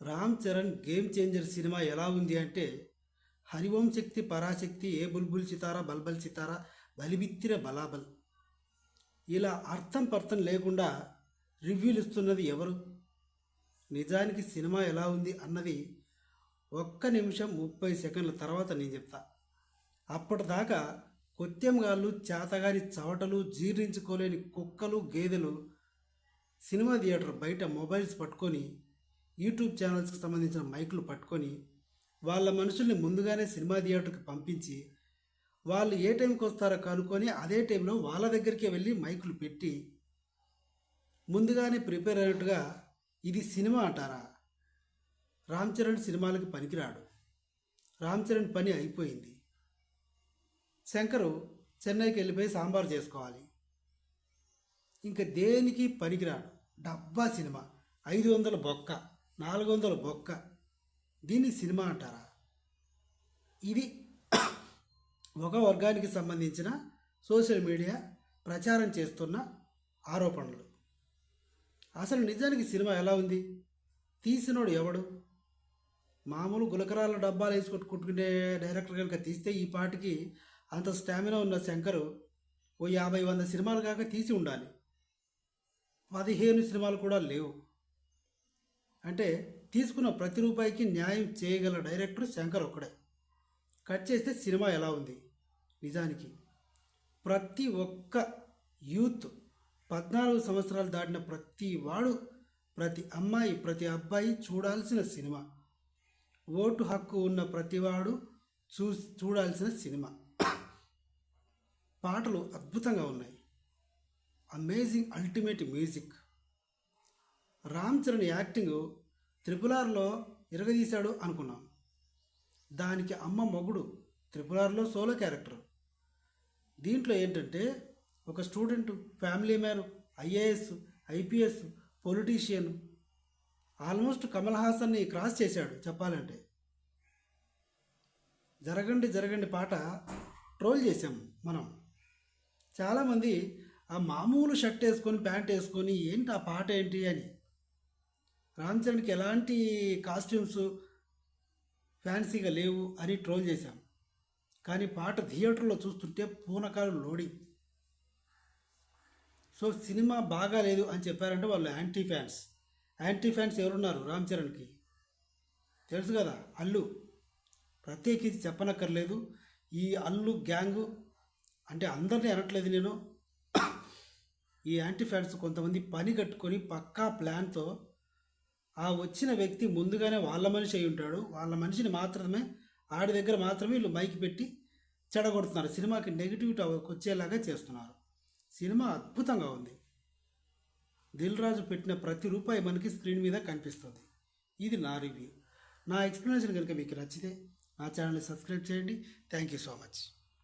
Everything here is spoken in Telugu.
Ram Charan game changer cinema ఎలా ఉంది అంటే హరివంశక్తి పరాశక్తి ఏ బుల్బుల్ సితారా బల్బల్ సితారా బలిబిత్తిర బలాబల్. ఇలా అర్థం పర్థం లేకుండా రివ్యూలు ఇస్తున్నది ఎవరు? నిజానికి సినిమా ఎలా ఉంది అన్నది ఒక్క నిమిషం ముప్పై సెకండ్ల తర్వాత నేను చెప్తా. అప్పటిదాకా కొత్తెంగాళ్ళు చేతగాని చవటలు జీర్ణించుకోలేని కుక్కలు గేదెలు సినిమా థియేటర్ బయట మొబైల్స్ పట్టుకొని యూట్యూబ్ ఛానల్స్కి సంబంధించిన మైకులు పట్టుకొని వాళ్ళ మనుషుల్ని ముందుగానే సినిమా థియేటర్కి పంపించి వాళ్ళు ఏ టైంకి వస్తారో కనుక్కొని అదే టైంలో వాళ్ళ దగ్గరికి వెళ్ళి మైకులు పెట్టి ముందుగానే ప్రిపేర్ అయినట్టుగా ఇది సినిమా అంటారా? రామ్ చరణ్ సినిమాలకి పనికిరాడు. రామ్ చరణ్ పని అయిపోయింది. శంకరు చెన్నైకి వెళ్ళిపోయి సాంబార్ చేసుకోవాలి. ఇంకా దేనికి పనికిరాడు? డబ్బా సినిమా. ఐదు వందల బొక్క. నాలుగు వందల బొక్క. దీన్ని సినిమా అంటారా? ఇది ఒక వర్గానికి సంబంధించిన సోషల్ మీడియా ప్రచారం చేస్తున్న ఆరోపణలు. అసలు నిజానికి సినిమా ఎలా ఉంది? తీసినోడు ఎవడు? మామూలు గులకరాల డబ్బాలు వేసి కొట్టుకుంటుకునే డైరెక్టర్ కనుక తీస్తే ఈ పాటికి అంత స్టామినా ఉన్న శంకరు ఓ యాభై వంద సినిమాలు కాక తీసి ఉండాలి. పదిహేను సినిమాలు కూడా లేవు. అంటే తీసుకున్న ప్రతి రూపాయికి న్యాయం చేయగల డైరెక్టర్ శంకర్ ఒక్కడే. కట్ చేస్తే సినిమా ఎలా ఉంది? నిజానికి ప్రతి ఒక్క యూత్ పద్నాలుగు సంవత్సరాలు దాటిన ప్రతి వాడు ప్రతి అమ్మాయి ప్రతి అబ్బాయి చూడాల్సిన సినిమా. ఓటు హక్కు ఉన్న ప్రతివాడు చూ చూడాల్సిన సినిమా. పాటలు అద్భుతంగా ఉన్నాయి. Amazing ultimate music Ram Charan acting triple ఆర్లో ఇరగదీశాడు అనుకున్నాం. దానికి అమ్మ మొగుడు త్రిపుల్ ఆర్లో సోలో క్యారెక్టర్. దీంట్లో ఏంటంటే ఒక student family man IAS IPS politician almost Kamal హాసన్ని cross చేశాడు చెప్పాలంటే. జరగండి జరగండి పాట ట్రోల్ చేసాం మనం. చాలామంది ఆ మామూలు షర్ట్ వేసుకొని ప్యాంట్ వేసుకొని ఏంటి ఆ పాట ఏంటి అని రామ్ చరణ్కి ఎలాంటి కాస్ట్యూమ్స్ ఫ్యాన్సీగా లేవు అని ట్రోల్ చేశాం. కానీ పాట థియేటర్లో చూస్తుంటే పూనకాలు లోడింగ్ సో సినిమా బాగాలేదు అని చెప్పారంటే వాళ్ళు యాంటీ ఫ్యాన్స్ యాంటీ ఫ్యాన్స్ ఎవరున్నారు రామ్ చరణ్కి? తెలుసు కదా అల్లు. ప్రత్యేకించి చెప్పనక్కర్లేదు. ఈ అల్లు గ్యాంగు అంటే అందరినీ అనట్లేదు నేను. ఈ యాంటీ ఫ్యాన్స్ కొంతమంది పని కట్టుకొని పక్కా ప్లాన్తో ఆ వచ్చిన వ్యక్తి ముందుగానే వాళ్ళ మనిషి అయి ఉంటాడు. వాళ్ళ మనిషిని మాత్రమే ఆడి దగ్గర మాత్రమే వీళ్ళు మైక్ పెట్టి చెడగొడుతున్నారు. సినిమాకి నెగిటివిటీ వచ్చేలాగా చేస్తున్నారు. సినిమా అద్భుతంగా ఉంది. దిల్ రాజు పెట్టిన ప్రతి రూపాయి మనకి స్క్రీన్ మీద కనిపిస్తుంది. ఇది నా రివ్యూ. నా ఎక్స్ప్లెనేషన్ కనుక మీకు నచ్చితే నా ఛానల్ని సబ్స్క్రైబ్ చేయండి. Thank you so much.